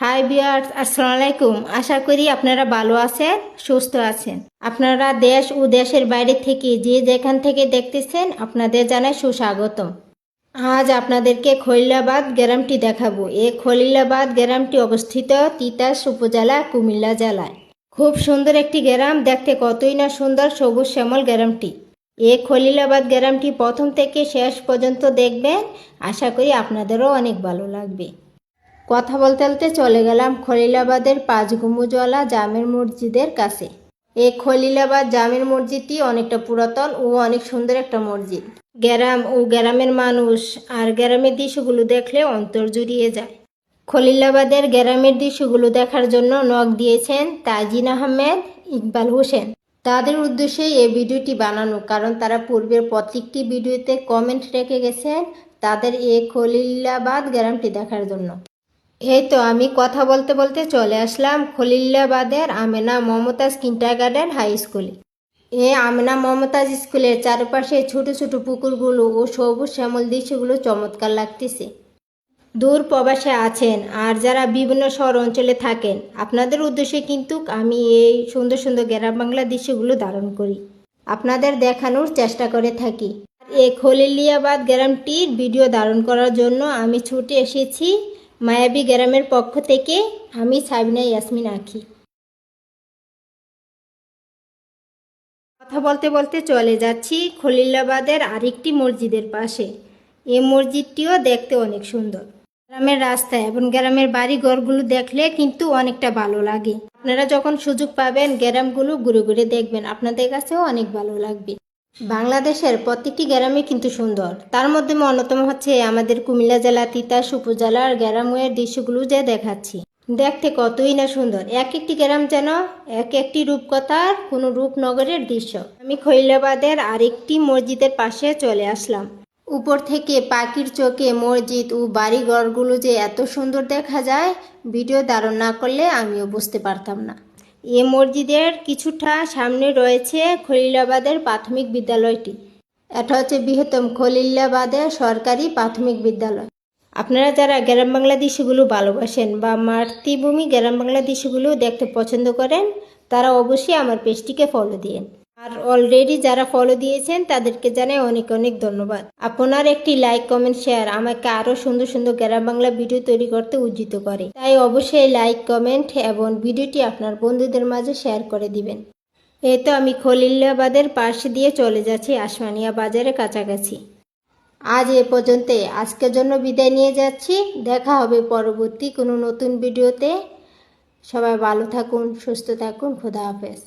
High বিয়ার্স আসসালামু আলাইকুম আশা করি আপনারা ভালো আছেন, সুস্থ আছেন। আপনারা দেশ ও দেশের বাইরে থেকে যে যেখান থেকে দেখতেছেন, আপনাদের জানাই সুস্বাগতম। আজ আপনাদেরকে খলিলাবাদ গ্রামটি দেখাবো। এ খলিলাবাদ গ্রামটি অবস্থিত তিতাস উপজেলা কুমিল্লা জেলায়। খুব সুন্দর একটি গ্রাম, দেখতে কতই না সুন্দর সবুজ শ্যামল গ্রামটি। এ খলিলাবাদ গ্রামটি প্রথম থেকে শেষ পর্যন্ত দেখবেন। আশা করি আপনাদেরও অনেক ভালো লাগবে। কথা বলতে বলতে চলে গেলাম খলিলাবাদের পাঁচ জামের মসজিদের কাছে। এই খলিলাবাদ জামের মসজিদটি অনেকটা পুরাতন ও অনেক সুন্দর একটা মসজিদ। গ্রাম ও গ্রামের মানুষ আর গ্রামের দৃশ্যগুলো দেখলে অন্তর জুড়িয়ে যায়। খলিলাবাদের গ্রামের দৃশ্যগুলো দেখার জন্য নখ দিয়েছেন তাজিন আহমেদ ইকবাল হোসেন। তাদের উদ্দেশ্যে এই ভিডিওটি বানানো, কারণ তারা পূর্বের প্রত্যেকটি ভিডিওতে কমেন্ট রেখে গেছেন তাদের এই খলিলাবাদ গ্রামটি দেখার জন্য। এই তো আমি কথা বলতে বলতে চলে আসলাম খলিলাবাদের Amena Momtaz kindergarten high স্কুলে এ আমেনা মমতাজ স্কুলের চারপাশে ছোট ছোট পুকুরগুলো ও সবুজ শ্যামল দৃশ্যগুলো চমৎকার লাগতেছে। দূর প্রবাসে আছেন আর যারা বিভিন্ন শহর অঞ্চলে থাকেন, আপনাদের উদ্দেশ্যে কিন্তু আমি এই সুন্দর সুন্দর গ্রাম বাংলা দৃশ্যগুলো ধারণ করি। আপনাদের দেখানোর চেষ্টা করে থাকি। এই খলিলিয়াবাদ গ্রামটির ভিডিও ধারণ করার জন্য আমি ছুটে এসেছি মায়াবী গ্রামের পক্ষ থেকে আমি সাবিনা ইয়াসমিন আঁকি কথা বলতে বলতে চলে যাচ্ছি খলিলাবাদের আরেকটি মসজিদের পাশে। এই মসজিদটিও দেখতে অনেক সুন্দর। গ্রামের রাস্তা এবং গ্রামের বাড়ি ঘরগুলো দেখলে কিন্তু অনেকটা ভালো লাগে। আপনারা যখন সুযোগ পাবেন গ্রামগুলো ঘুরে ঘুরে দেখবেন। আপনাদের কাছেও অনেক ভালো লাগবে। বাংলাদেশের প্রত্যেকটি গ্রামই কিন্তু সুন্দর। তার মধ্যে অন্যতম হচ্ছে আমাদের কুমিল্লা জেলা, তিতাস উপজেলার গ্রামের দৃশ্যগুলো যে দেখাচ্ছি। দেখতে কতই না সুন্দর। এক একটি গ্রাম যেন এক একটি রূপকথার কোনো রূপনগরের দৃশ্য। আমি খৈলাবাদের আরেকটি মসজিদের পাশে চলে আসলাম। উপর থেকে পাখির চোখে মসজিদ ও বাড়িঘরগুলো যে এত সুন্দর দেখা যায়, ভিডিও ধারণ না করলে আমিও বুঝতে পারতাম না। এ মসজিদের কিছুটা সামনে রয়েছে খলিলাবাদের প্রাথমিক বিদ্যালয়টি। এটা হচ্ছে বৃহত্তম খলিলাবাদের সরকারি প্রাথমিক বিদ্যালয়। আপনারা যারা গ্রাম বাংলা দৃশ্যগুলো ভালোবাসেন বা মাতৃভূমি গ্রাম বাংলা দৃশ্যগুলো দেখতে পছন্দ করেন, তারা অবশ্যই আমার পেজটিকে ফলো দিন আর অলরেডি যারা ফলো দিয়েছেন, তাদেরকে জানাই অনেক অনেক ধন্যবাদ। আপনার একটি লাইক কমেন্ট শেয়ার আমাকে আরও সুন্দর সুন্দর গ্রাম বাংলা ভিডিও তৈরি করতে উজ্জিত করে। তাই অবশ্যই লাইক কমেন্ট এবং ভিডিওটি আপনার বন্ধুদের মাঝে শেয়ার করে দিবেন। এই তো আমি খলিলাবাদের পাশ দিয়ে চলে যাচ্ছি আসমানিয়া বাজারের কাছাকাছি। আজ এ পর্যন্তই। আজকের জন্য বিদায় নিয়ে যাচ্ছি। দেখা হবে পরবর্তী কোনো নতুন ভিডিওতে সবাই ভালো থাকুন, সুস্থ থাকুন, খোদা হাফেজ।